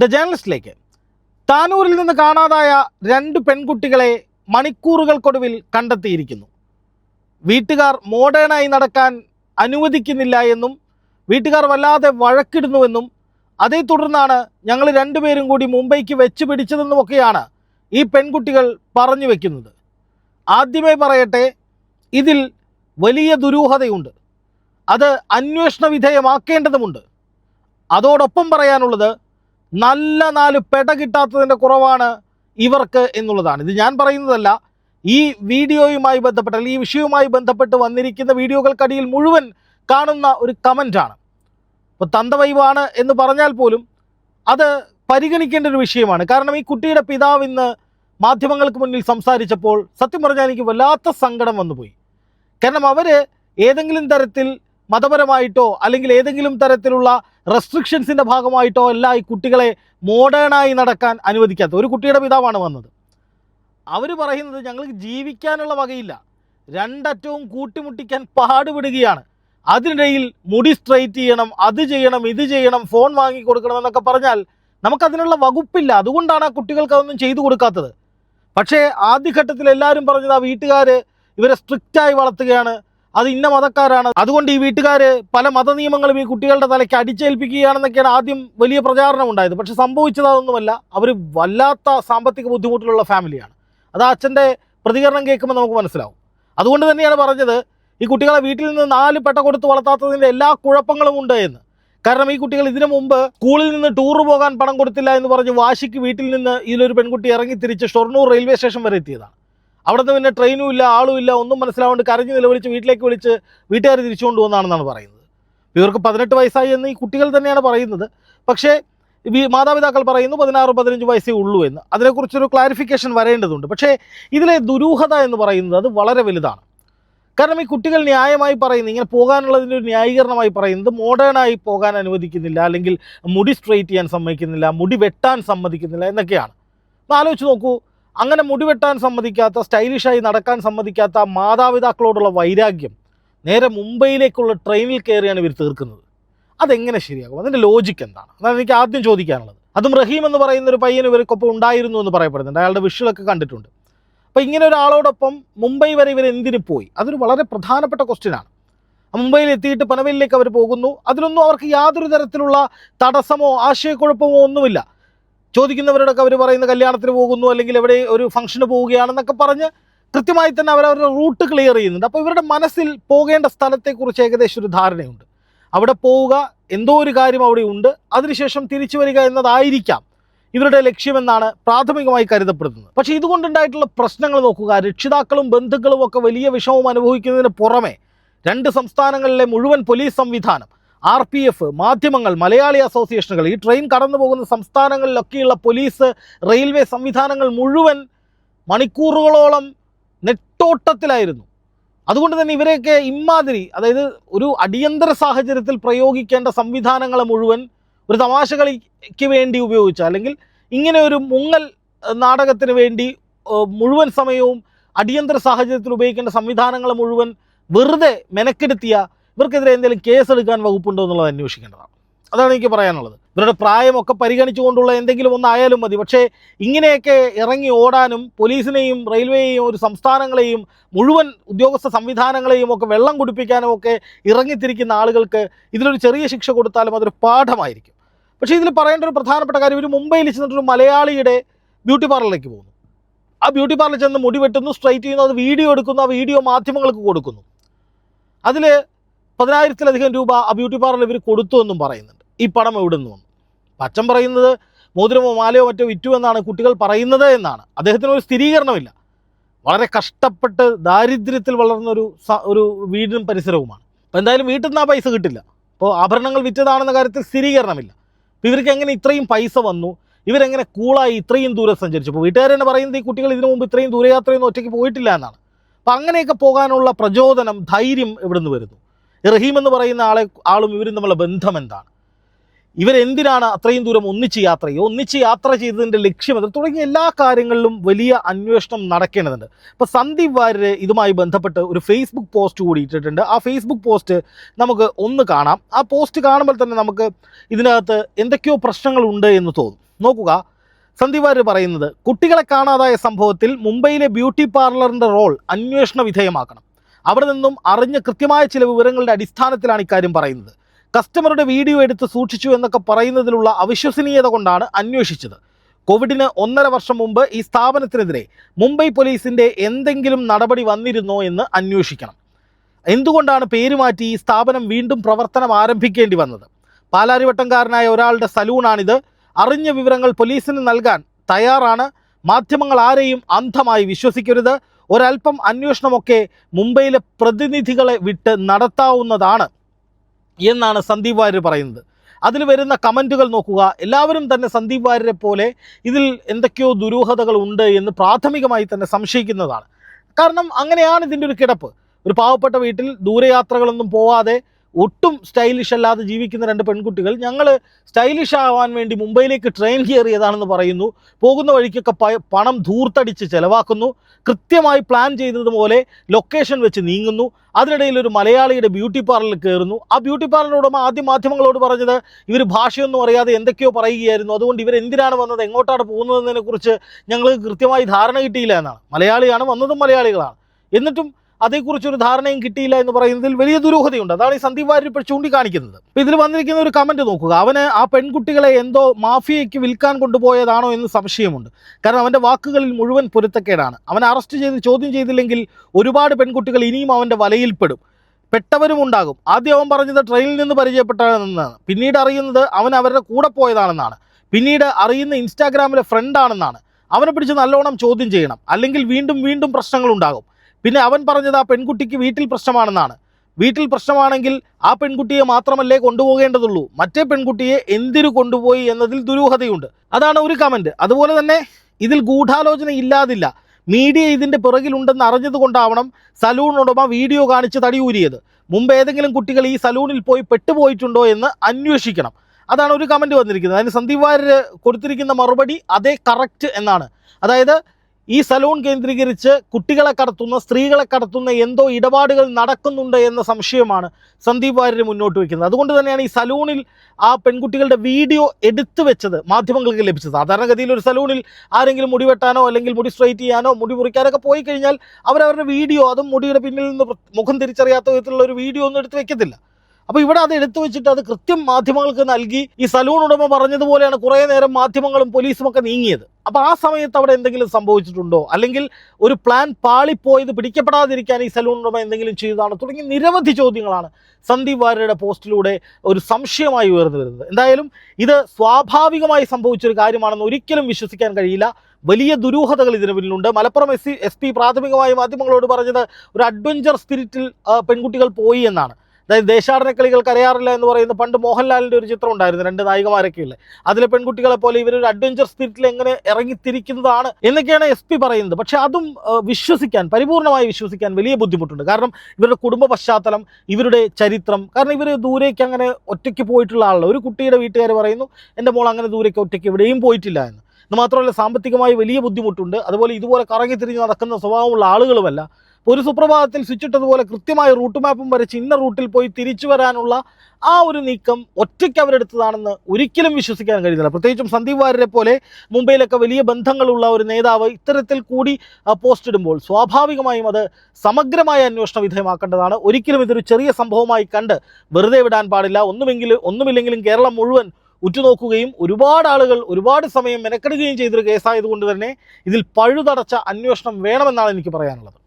The ജേണലിസ്റ്റിലേക്ക്. താനൂരിൽ നിന്ന് കാണാതായ രണ്ട് പെൺകുട്ടികളെ മണിക്കൂറുകൾക്കൊടുവിൽ കണ്ടെത്തിയിരിക്കുന്നു. വീട്ടുകാർ മോഡേണായി നടക്കാൻ അനുവദിക്കുന്നില്ല എന്നും വീട്ടുകാർ വല്ലാതെ വഴക്കിടുന്നുവെന്നും അതേ തുടർന്നാണ് ഞങ്ങൾ രണ്ടുപേരും കൂടി മുംബൈക്ക് വെച്ച് പിടിച്ചതെന്നുമൊക്കെയാണ് ഈ പെൺകുട്ടികൾ പറഞ്ഞു വെക്കുന്നത്. ആദ്യമേ പറയട്ടെ ഇതിൽ വലിയ ദുരൂഹതയുണ്ട്. അത് അന്വേഷണ വിധേയമാക്കേണ്ടതുമുണ്ട്. അതോടൊപ്പം പറയാനുള്ളത് നല്ല നാല് പെട കിട്ടാത്തതിന്റെ കുറവാണ് ഇവർക്ക് എന്നുള്ളതാണ്. ഇത് ഞാൻ പറയുന്നതല്ല. ഈ വീഡിയോയുമായി ബന്ധപ്പെട്ട് അല്ലെങ്കിൽ ഈ വിഷയവുമായി ബന്ധപ്പെട്ട് വന്നിരിക്കുന്ന വീഡിയോകൾക്കടിയിൽ മുഴുവൻ കാണുന്ന ഒരു കമന്റാണ് ഇപ്പോൾ തന്തവൈവാണ് എന്ന് പറഞ്ഞാൽ പോലും അത് പരിഗണിക്കേണ്ട ഒരു വിഷയമാണ്. കാരണം ഈ കുട്ടിയുടെ പിതാവ് ഇന്ന് മാധ്യമങ്ങൾക്ക് മുന്നിൽ സംസാരിച്ചപ്പോൾ സത്യം പറഞ്ഞാൽ എനിക്ക് വല്ലാത്ത സങ്കടം വന്നുപോയി. കാരണം അവർ ഏതെങ്കിലും തരത്തിൽ മതപരമായിട്ടോ അല്ലെങ്കിൽ ഏതെങ്കിലും തരത്തിലുള്ള റെസ്ട്രിക്ഷൻസിന്റെ ഭാഗമായിട്ടോ അല്ല ഈ കുട്ടികളെ മോഡേണായി നടക്കാൻ അനുവദിക്കാത്ത ഒരു കുട്ടിയുടെ പിതാവാണ് വന്നത്. അവർ പറയുന്നത് ഞങ്ങൾക്ക് ജീവിക്കാനുള്ള വകയില്ല. രണ്ടറ്റവും കൂട്ടിമുട്ടിക്കാൻ പാടുപെടുകയാണ്. അതിനിടയിൽ മുടി സ്ട്രൈറ്റ് ചെയ്യണം അത് ചെയ്യണം ഇത് ചെയ്യണം ഫോൺ വാങ്ങി കൊടുക്കണം എന്നൊക്കെ പറഞ്ഞാൽ നമുക്കതിനുള്ള വകുപ്പില്ല. അതുകൊണ്ടാണ് ആ കുട്ടികൾക്ക് അതൊന്നും ചെയ്തു കൊടുക്കാത്തത്. പക്ഷേ ആദ്യഘട്ടത്തിൽ എല്ലാവരും പറഞ്ഞത് ആ വീട്ടുകാർ ഇവരെ സ്ട്രിക്റ്റായി വളർത്തുകയാണ്. അത് ഇന്ന മതക്കാരാണ്. അതുകൊണ്ട് ഈ വീട്ടുകാർ പല മത നിയമങ്ങളും ഈ കുട്ടികളുടെ തലയ്ക്ക് അടിച്ചേൽപ്പിക്കുകയാണെന്നൊക്കെയാണ് ആദ്യം വലിയ പ്രചാരണം ഉണ്ടായത്. പക്ഷെ സംഭവിച്ചത് അതൊന്നുമല്ല. അവർ വല്ലാത്ത സാമ്പത്തിക ബുദ്ധിമുട്ടിലുള്ള ഫാമിലിയാണ്. അത് അച്ഛന്റെ പ്രതികരണം കേൾക്കുമ്പോൾ നമുക്ക് മനസ്സിലാവും. അതുകൊണ്ട് തന്നെയാണ് പറഞ്ഞത് ഈ കുട്ടികളെ വീട്ടിൽ നിന്ന് നാല് പെട്ട കൊടുത്ത് വളർത്താത്തതിന്റെ എല്ലാ കുഴപ്പങ്ങളും ഉണ്ട് എന്ന്. കാരണം ഈ കുട്ടികൾ ഇതിനു മുമ്പ് സ്കൂളിൽ നിന്ന് ടൂർ പോകാൻ പണം കൊടുത്തില്ല എന്ന് പറഞ്ഞ് വാശിക്ക് വീട്ടിൽ നിന്ന് ഇതിലൊരു പെൺകുട്ടി ഇറങ്ങി തിരിച്ച് ഷൊർണൂർ റെയിൽവേ സ്റ്റേഷൻ വരെ എത്തിയതാണ്. അവിടെ നിന്ന് പിന്നെ ട്രെയിനും ഇല്ല ആളും ഇല്ല ഒന്നും മനസ്സിലാവാണ്ട് കരഞ്ഞ് നിലവിളിച്ച് വീട്ടിലേക്ക് വിളിച്ച് വീട്ടുകാർ തിരിച്ചു കൊണ്ടുവന്നാണെന്നാണ് പറയുന്നത്. ഇവർക്ക് പതിനെട്ട് വയസ്സായി എന്ന് ഈ കുട്ടികൾ തന്നെയാണ് പറയുന്നത്. പക്ഷേ മാതാപിതാക്കൾ പറയുന്നു പതിനാറ് പതിനഞ്ച് വയസ്സേ ഉള്ളൂ എന്ന്. അതിനെക്കുറിച്ചൊരു ക്ലാരിഫിക്കേഷൻ വരേണ്ടതുണ്ട്. പക്ഷേ ഇതിലെ ദുരൂഹത എന്ന് പറയുന്നത് അത് വളരെ വലുതാണ്. കാരണം ഈ കുട്ടികൾ ന്യായമായി പറയുന്നത് ഇങ്ങനെ പോകാനുള്ളതിന്റെ ഒരു ന്യായീകരണമായി പറയുന്നത് മോഡേണായി പോകാൻ അനുവദിക്കുന്നില്ല അല്ലെങ്കിൽ മുടി സ്ട്രെയിറ്റ് ചെയ്യാൻ സമ്മതിക്കുന്നില്ല മുടി വെട്ടാൻ സമ്മതിക്കുന്നില്ല എന്നൊക്കെയാണ്. ആലോചിച്ച് നോക്കൂ. അങ്ങനെ മുടിവെട്ടാൻ സമ്മതിക്കാത്ത സ്റ്റൈലിഷായി നടക്കാൻ സമ്മതിക്കാത്ത മാതാപിതാക്കളോടുള്ള വൈരാഗ്യം നേരെ മുംബൈയിലേക്കുള്ള ട്രെയിനിൽ കയറിയാണ് ഇവർ തീർക്കുന്നത്. അതെങ്ങനെ ശരിയാകും? അതിന്റെ ലോജിക്ക് എന്താണ്? അതാണ് എനിക്ക് ആദ്യം ചോദിക്കാനുള്ളത്. അതും റഹീം എന്ന് പറയുന്ന ഒരു പയ്യൻ ഇവർക്കൊപ്പം ഉണ്ടായിരുന്നു എന്ന് പറയപ്പെടുന്നുണ്ട്. അയാളുടെ വിഷുകളൊക്കെ കണ്ടിട്ടുണ്ട്. അപ്പോൾ ഇങ്ങനെ ഒരാളോടൊപ്പം മുംബൈ വരെ ഇവർ എന്തിന് പോയി? അതൊരു വളരെ പ്രധാനപ്പെട്ട ക്വസ്റ്റ്യനാണ് മുംബൈയിൽ എത്തിയിട്ട് പനവേലിലേക്ക് അവർ പോകുന്നു. അതിലൊന്നും അവർക്ക് യാതൊരു തരത്തിലുള്ള തടസ്സമോ ആശയക്കുഴപ്പമോ ഒന്നുമില്ല. ചോദിക്കുന്നവരോടൊക്കെ അവർ പറയുന്ന കല്യാണത്തിന് പോകുന്നു അല്ലെങ്കിൽ എവിടെ ഒരു ഫംഗ്ഷന് പോവുകയാണെന്നൊക്കെ പറഞ്ഞ് കൃത്യമായി തന്നെ അവരവരുടെ റൂട്ട് ക്ലിയർ ചെയ്യുന്നുണ്ട്. അപ്പോൾ ഇവരുടെ മനസ്സിൽ പോകേണ്ട സ്ഥലത്തെക്കുറിച്ച് ഏകദേശം ഒരു ധാരണയുണ്ട്. അവിടെ പോവുക എന്തോ ഒരു കാര്യം അവിടെ ഉണ്ട് അതിനുശേഷം തിരിച്ചു വരിക എന്നതായിരിക്കാം ഇവരുടെ ലക്ഷ്യമെന്നാണ് പ്രാഥമികമായി കരുതപ്പെടുന്നത്. പക്ഷേ ഇതുകൊണ്ടുണ്ടായിട്ടുള്ള പ്രശ്നങ്ങൾ നോക്കുക രക്ഷിതാക്കളും ബന്ധുക്കളും ഒക്കെ വലിയ വിഷമം അനുഭവിക്കുന്നതിന് പുറമെ രണ്ട് സംസ്ഥാനങ്ങളിലെ മുഴുവൻ പോലീസ് സംവിധാനം ആർ പി എഫ് മാധ്യമങ്ങൾ മലയാളി അസോസിയേഷനുകൾ ഈ ട്രെയിൻ കടന്നു പോകുന്ന സംസ്ഥാനങ്ങളിലൊക്കെയുള്ള പോലീസ് റെയിൽവേ സംവിധാനങ്ങൾ മുഴുവൻ മണിക്കൂറുകളോളം നെട്ടോട്ടത്തിലായിരുന്നു. അതുകൊണ്ട് തന്നെ ഇവരെയൊക്കെ ഇമ്മാതിരി അതായത് ഒരു അടിയന്തര സാഹചര്യത്തിൽ പ്രയോഗിക്കേണ്ട സംവിധാനങ്ങളെ മുഴുവൻ ഒരു തമാശ കളിക്ക് വേണ്ടി ഉപയോഗിച്ച അല്ലെങ്കിൽ ഇങ്ങനെ ഒരു മുങ്ങൽ നാടകത്തിന് വേണ്ടി മുഴുവൻ സമയവും അടിയന്തര സാഹചര്യത്തിൽ ഉപയോഗിക്കേണ്ട സംവിധാനങ്ങളെ മുഴുവൻ വെറുതെ മെനക്കെടുത്തിയ ഇവർക്കെതിരെ എന്തെങ്കിലും കേസെടുക്കാൻ വകുപ്പുണ്ടോ എന്നുള്ളത് അന്വേഷിക്കേണ്ടതാണ്. അതാണ് എനിക്ക് പറയാനുള്ളത്. ഇവരുടെ പ്രായമൊക്കെ പരിഗണിച്ചുകൊണ്ടുള്ള എന്തെങ്കിലും ഒന്നായാലും മതി. പക്ഷേ ഇങ്ങനെയൊക്കെ ഇറങ്ങി ഓടാനും പോലീസിനെയും റെയിൽവേയെയും ഒരു സംസ്ഥാനങ്ങളെയും മുഴുവൻ ഉദ്യോഗസ്ഥ സംവിധാനങ്ങളെയും ഒക്കെ വെള്ളം കുടിപ്പിക്കാനും ഒക്കെ ഇറങ്ങിത്തിരിക്കുന്ന ആളുകൾക്ക് ഇതിലൊരു ചെറിയ ശിക്ഷ കൊടുത്താലും അതൊരു പാഠമായിരിക്കും. പക്ഷേ ഇതിൽ പറയേണ്ട ഒരു പ്രധാനപ്പെട്ട കാര്യം ഇവർ മുംബൈയിൽ ചെന്നിട്ടൊരു മലയാളിയുടെ ബ്യൂട്ടി പാർലറിലേക്ക് പോകുന്നു. ആ ബ്യൂട്ടി പാർലറിൽ ചെന്ന് മുടി വെട്ടുന്നു സ്ട്രൈറ്റ് ചെയ്യുന്നു അത് വീഡിയോ എടുക്കുന്നു ആ വീഡിയോ മാധ്യമങ്ങൾക്ക് കൊടുക്കുന്നു. അതിൽ പതിനായിരത്തിലധികം രൂപ ആ ബ്യൂട്ടി പാർലർ ഇവർ കൊടുത്തു എന്നും പറയുന്നുണ്ട്. ഈ പണം എവിടെ നിന്ന് വന്നു? പച്ചൻ പറയുന്നത് മോതിരമോ മാലയോ മറ്റോ വിറ്റു എന്നാണ് കുട്ടികൾ പറയുന്നത് എന്നാണ്. അദ്ദേഹത്തിന് ഒരു സ്ഥിരീകരണമില്ല. വളരെ കഷ്ടപ്പെട്ട് ദാരിദ്ര്യത്തിൽ വളർന്നൊരു സ- ഒരു വീടിനും പരിസരവുമാണ്. അപ്പോൾ എന്തായാലും വീട്ടിൽ നിന്ന് ആ പൈസ കിട്ടില്ല. അപ്പോൾ ആഭരണങ്ങൾ വിറ്റതാണെന്ന കാര്യത്തിൽ സ്ഥിരീകരണമില്ല. അപ്പോൾ ഇവർക്ക് എങ്ങനെ ഇത്രയും പൈസ വന്നു? ഇവരെങ്ങനെ കൂളായി ഇത്രയും ദൂരം സഞ്ചരിച്ചു? അപ്പോൾ വീട്ടുകാർ തന്നെ പറയുന്നത് ഈ കുട്ടികൾ ഇതിനു മുമ്പ് ഇത്രയും ദൂരയാത്രയൊന്നും ഒറ്റയ്ക്ക് പോയിട്ടില്ല എന്നാണ്. അപ്പോൾ അങ്ങനെയൊക്കെ പോകാനുള്ള പ്രചോദനം ധൈര്യം ഇവിടുന്ന് വരുന്നു? റഹീം എന്ന് പറയുന്ന ആളെ ആളും ഇവരും തമ്മിലുള്ള ബന്ധം എന്താണ്? ഇവരെന്തിനാണ് അത്രയും ദൂരം ഒന്നിച്ച് യാത്ര ചെയ്യുക? ഒന്നിച്ച് യാത്ര ചെയ്തതിന്റെ ലക്ഷ്യം തുടങ്ങിയ എല്ലാ കാര്യങ്ങളിലും വലിയ അന്വേഷണം നടക്കേണ്ടതുണ്ട്. ഇപ്പോൾ സന്ദീപ് വാര്യർ ഇതുമായി ബന്ധപ്പെട്ട് ഒരു ഫേസ്ബുക്ക് പോസ്റ്റ് കൂടി ഇട്ടിട്ടുണ്ട്. ആ ഫേസ്ബുക്ക് പോസ്റ്റ് നമുക്ക് ഒന്ന് കാണാം. ആ പോസ്റ്റ് കാണുമ്പോൾ തന്നെ നമുക്ക് ഇതിനകത്ത് എന്തൊക്കെയോ പ്രശ്നങ്ങളുണ്ട് എന്ന് തോന്നും. നോക്കുക. സന്ദീപ് വാര്യർ പറയുന്നത് കുട്ടികളെ കാണാതായ സംഭവത്തിൽ മുംബൈയിലെ ബ്യൂട്ടി പാർലറിന്റെ റോൾ അന്വേഷണ വിധേയമാക്കണം. അവിടെ നിന്നും അറിഞ്ഞ കൃത്യമായ ചില വിവരങ്ങളുടെ അടിസ്ഥാനത്തിലാണ് ഇക്കാര്യം പറയുന്നത്. കസ്റ്റമറുടെ വീഡിയോ എടുത്ത് സൂക്ഷിച്ചു എന്നൊക്കെ പറയുന്നതിലുള്ള അവിശ്വസനീയത കൊണ്ടാണ് അന്വേഷിച്ചത്. കോവിഡിന് ഒന്നര വർഷം മുമ്പ് ഈ സ്ഥാപനത്തിനെതിരെ മുംബൈ പോലീസിന്റെ എന്തെങ്കിലും നടപടി വന്നിരുന്നോ എന്ന് അന്വേഷിക്കണം. എന്തുകൊണ്ടാണ് പേരുമാറ്റി ഈ സ്ഥാപനം വീണ്ടും പ്രവർത്തനം ആരംഭിക്കേണ്ടി വന്നത്? പാലാരിവട്ടംകാരനായ ഒരാളുടെ സലൂണാണിത്. അറിഞ്ഞ വിവരങ്ങൾ പോലീസിന് നൽകാൻ തയ്യാറാണ്. മാധ്യമങ്ങൾ ആരെയും അന്ധമായി വിശ്വസിക്കരുത്. ഒരല്പം അന്വേഷണമൊക്കെ മുംബൈയിലെ പ്രതിനിധികളെ വിട്ട് നടത്താവുന്നതാണ് എന്നാണ് സന്ദീപ് വാര്യർ പറയുന്നത്. അതിൽ വരുന്ന കമന്റുകൾ നോക്കുക. എല്ലാവരും തന്നെ സന്ദീപ് വാര്യരെ പോലെ ഇതിൽ എന്തൊക്കെയോ ദുരൂഹതകൾ ഉണ്ട് എന്ന് പ്രാഥമികമായി തന്നെ സംശയിക്കുന്നതാണ്. കാരണം അങ്ങനെയാണ് ഇതിന്റെ ഒരു കിടപ്പ്. ഒരു പാവപ്പെട്ട വീട്ടിൽ ദൂരയാത്രകളൊന്നും പോവാതെ ഒട്ടും സ്റ്റൈലിഷ് അല്ലാതെ ജീവിക്കുന്ന രണ്ട് പെൺകുട്ടികൾ. ഞങ്ങൾ സ്റ്റൈലിഷ് ആവാൻ വേണ്ടി മുംബൈയിലേക്ക് ട്രെയിൻ കയറിയതാണെന്ന് പറയുന്നു. പോകുന്ന വഴിക്കൊക്കെ പണം ധൂർത്തടിച്ച് ചിലവാക്കുന്നു. കൃത്യമായി പ്ലാൻ ചെയ്തതുപോലെ ലൊക്കേഷൻ വെച്ച് നീങ്ങുന്നു. അതിനിടയിൽ ഒരു മലയാളിയുടെ ബ്യൂട്ടി പാർലറിൽ കയറുന്നു. ആ ബ്യൂട്ടി പാർലർ ആദ്യം മാധ്യമങ്ങളോട് പറഞ്ഞത് ഇവർ ഭാഷയൊന്നും അറിയാതെ എന്തൊക്കെയോ പറയുകയായിരുന്നു. അതുകൊണ്ട് ഇവർ എന്തിനാണ് വന്നത്? എങ്ങോട്ടാണ് പോകുന്നതെന്നതിനെക്കുറിച്ച് ഞങ്ങൾക്ക് കൃത്യമായി ധാരണ കിട്ടിയില്ല എന്നാണ്. മലയാളിയാണ് വന്നതും മലയാളികളാണ്. എന്നിട്ടും അതേക്കുറിച്ചൊരു ധാരണയും കിട്ടിയില്ല എന്ന് പറയുന്നതിൽ വലിയ ദുരൂഹതയുണ്ട്. അതാണ് ഈ സന്ദീപ് വാര്യർ ഇപ്പോൾ ചൂണ്ടിക്കാണിക്കുന്നത്. ഇതിൽ വന്നിരിക്കുന്ന ഒരു കമന്റ് നോക്കുക. അവന് ആ പെൺകുട്ടികളെ എന്തോ മാഫിയയ്ക്ക് വിൽക്കാൻ കൊണ്ടുപോയതാണോ എന്ന് സംശയമുണ്ട്. കാരണം അവന്റെ വാക്കുകളിൽ മുഴുവൻ പൊരുത്തക്കേടാണ്. അവനെ അറസ്റ്റ് ചെയ്ത് ചോദ്യം ചെയ്തില്ലെങ്കിൽ ഒരുപാട് പെൺകുട്ടികൾ ഇനിയും അവന്റെ വലയിൽപ്പെടും. പെട്ടവരും ഉണ്ടാകും. ആദ്യം അവൻ പറഞ്ഞത് ട്രെയിനിൽ നിന്ന് പരിചയപ്പെട്ടതാണെന്നാണ് പിന്നീട് അറിയുന്നത് അവൻ അവരുടെ കൂടെ പോയതാണെന്നാണ്. പിന്നീട് അറിയുന്ന ഇൻസ്റ്റാഗ്രാമിലെ ഫ്രണ്ടാണെന്നാണ് അവനെ പിടിച്ച് നല്ലോണം ചോദ്യം ചെയ്യണം. അല്ലെങ്കിൽ വീണ്ടും വീണ്ടും പ്രശ്നങ്ങൾ ഉണ്ടാകും. പിന്നെ അവൻ പറഞ്ഞത് ആ പെൺകുട്ടിക്ക് വീട്ടിൽ പ്രശ്നമാണെന്നാണ്. വീട്ടിൽ പ്രശ്നമാണെങ്കിൽ ആ പെൺകുട്ടിയെ മാത്രമല്ലേ കൊണ്ടുപോകേണ്ടതുള്ളൂ. മറ്റേ പെൺകുട്ടിയെ എന്തിനു കൊണ്ടുപോയി എന്നതിൽ ദുരൂഹതയുണ്ട്. അതാണ് ഒരു കമന്റ് അതുപോലെ തന്നെ ഇതിൽ ഗൂഢാലോചന ഇല്ലാതില്ല. മീഡിയ ഇതിന്റെ പിറകിലുണ്ടെന്ന് അറിഞ്ഞതുകൊണ്ടാവണം സലൂൺ ഉടമ വീഡിയോ കാണിച്ച് തടിയൂരിയത് മുമ്പ് ഏതെങ്കിലും കുട്ടികൾ ഈ സലൂണിൽ പോയി പെട്ടുപോയിട്ടുണ്ടോ എന്ന് അന്വേഷിക്കണം. അതാണ് ഒരു കമന്റ് വന്നിരിക്കുന്നത്. അതിന് സന്ദീപ് വാര്യർ കൊടുത്തിരിക്കുന്ന മറുപടി അതേ കറക്റ്റ് എന്നാണ്. അതായത് ഈ സലൂൺ കേന്ദ്രീകരിച്ച് കുട്ടികളെ കടത്തുന്ന സ്ത്രീകളെ കടത്തുന്ന എന്തോ ഇടപാടുകൾ നടക്കുന്നുണ്ട് എന്ന സംശയമാണ് സന്ദീപ് വാര്യർ മുന്നോട്ട് വയ്ക്കുന്നത്. അതുകൊണ്ട് തന്നെയാണ് ഈ സലൂണിൽ ആ പെൺകുട്ടികളുടെ വീഡിയോ എടുത്തു വെച്ചത് മാധ്യമങ്ങൾക്ക് ലഭിച്ചത്. സാധാരണഗതിയിൽ ഒരു സലൂണിൽ ആരെങ്കിലും മുടി വെട്ടാനോ അല്ലെങ്കിൽ മുടി സ്ട്രൈറ്റ് ചെയ്യാനോ മുടി മുറിക്കാനൊക്കെ പോയി കഴിഞ്ഞാൽ അവരവരുടെ വീഡിയോ അതും മുടിയുടെ പിന്നിൽ നിന്ന് മുഖം തിരിച്ചറിയാത്ത വിധത്തിലുള്ള ഒരു വീഡിയോ ഒന്നും എടുത്ത് വെക്കത്തില്ല. അപ്പോൾ ഇവിടെ അത് എടുത്തു വെച്ചിട്ട് അത് കൃത്യം മാധ്യമങ്ങൾക്ക് നൽകി ഈ സലൂൺ ഉടമ പറഞ്ഞതുപോലെയാണ് കുറേ നേരം മാധ്യമങ്ങളും പോലീസും ഒക്കെ നീങ്ങിയത്. അപ്പോൾ ആ സമയത്ത് അവിടെ എന്തെങ്കിലും സംഭവിച്ചിട്ടുണ്ടോ? അല്ലെങ്കിൽ ഒരു പ്ലാൻ പാളിപ്പോയത് പിടിക്കപ്പെടാതിരിക്കാൻ ഈ സലൂൺ ഉടമ എന്തെങ്കിലും ചെയ്തതാണ്? തുടങ്ങി നിരവധി ചോദ്യങ്ങളാണ് സന്ദീപ് വാര്യയുടെ പോസ്റ്റിലൂടെ ഒരു സംശയമായി ഉയർന്നു വരുന്നത്. എന്തായാലും ഇത് സ്വാഭാവികമായി സംഭവിച്ചൊരു കാര്യമാണെന്ന് ഒരിക്കലും വിശ്വസിക്കാൻ കഴിയില്ല. വലിയ ദുരൂഹതകൾ ഇതിന് പിന്നിലുണ്ട് Malappuram S C S P പ്രാഥമികമായി മാധ്യമങ്ങളോട് പറഞ്ഞത് ഒരു അഡ്വഞ്ചർ സ്പിരിറ്റിൽ പെൺകുട്ടികൾ പോയി എന്നാണ്. അതായത് ദേശാടന കളികൾ കരയാറില്ല എന്ന് പറയുന്ന പണ്ട് മോഹൻലാലിന്റെ ഒരു ചിത്രം ഉണ്ടായിരുന്നു രണ്ട് നായികമാരൊക്കെ ഉള്ളത് അതിലെ പെൺകുട്ടികളെ പോലെ ഇവരൊരു അഡ്വഞ്ചർ സ്പിരിറ്റിൽ എങ്ങനെ ഇറങ്ങിത്തിരിക്കുന്നതാണ് എന്നൊക്കെയാണ് എസ് പി പറയുന്നത്. പക്ഷെ അതും വിശ്വസിക്കാൻ പരിപൂർണമായി വിശ്വസിക്കാൻ വലിയ ബുദ്ധിമുട്ടുണ്ട്. കാരണം ഇവരുടെ കുടുംബ പശ്ചാത്തലം ഇവരുടെ ചരിത്രം കാരണം ഇവർ ദൂരേക്ക് അങ്ങനെ ഒറ്റയ്ക്ക് പോയിട്ടുള്ള ആളല്ല. ഒരു കുട്ടിയുടെ വീട്ടുകാർ പറയുന്നു എന്റെ മോൾ അങ്ങനെ ദൂരേക്ക് ഒറ്റയ്ക്ക് എവിടെയും പോയിട്ടില്ല എന്ന്. മാത്രമല്ല സാമ്പത്തികമായി വലിയ ബുദ്ധിമുട്ടുണ്ട്. അതുപോലെ ഇതുപോലെ കറങ്ങി തിരിഞ്ഞ് നടക്കുന്ന സ്വഭാവമുള്ള ആളുകളുമല്ല. ഒരു സുപ്രഭാതത്തിൽ സ്വിച്ചിട്ടതുപോലെ കൃത്യമായ റൂട്ട് മാപ്പും വരച്ച് ഇന്ന റൂട്ടിൽ പോയി തിരിച്ചു വരാനുള്ള ആ ഒരു നീക്കം ഒറ്റയ്ക്ക് അവരെടുത്തതാണെന്ന് ഒരിക്കലും വിശ്വസിക്കാൻ കഴിയുന്നില്ല. പ്രത്യേകിച്ചും സന്ദീപ് വാര്യരെ പോലെ മുംബൈയിലൊക്കെ വലിയ ബന്ധങ്ങളുള്ള ഒരു നേതാവ് ഇത്തരത്തിൽ കൂടി പോസ്റ്റ് ഇടുമ്പോൾ സ്വാഭാവികമായും അത് സമഗ്രമായ അന്വേഷണ വിധേയമാക്കേണ്ടതാണ്. ഒരിക്കലും ഇതൊരു ചെറിയ സംഭവമായി കണ്ട് വെറുതെ വിടാൻ പാടില്ല. ഒന്നുമെങ്കിലും ഒന്നുമില്ലെങ്കിലും കേരളം മുഴുവൻ ഉറ്റുനോക്കുകയും ഒരുപാട് ആളുകൾ ഒരുപാട് സമയം മെനക്കെടുകയും ചെയ്തൊരു കേസായതുകൊണ്ട് തന്നെ ഇതിൽ പഴുതടച്ച അന്വേഷണം വേണമെന്നാണ് എനിക്ക് പറയാനുള്ളത്.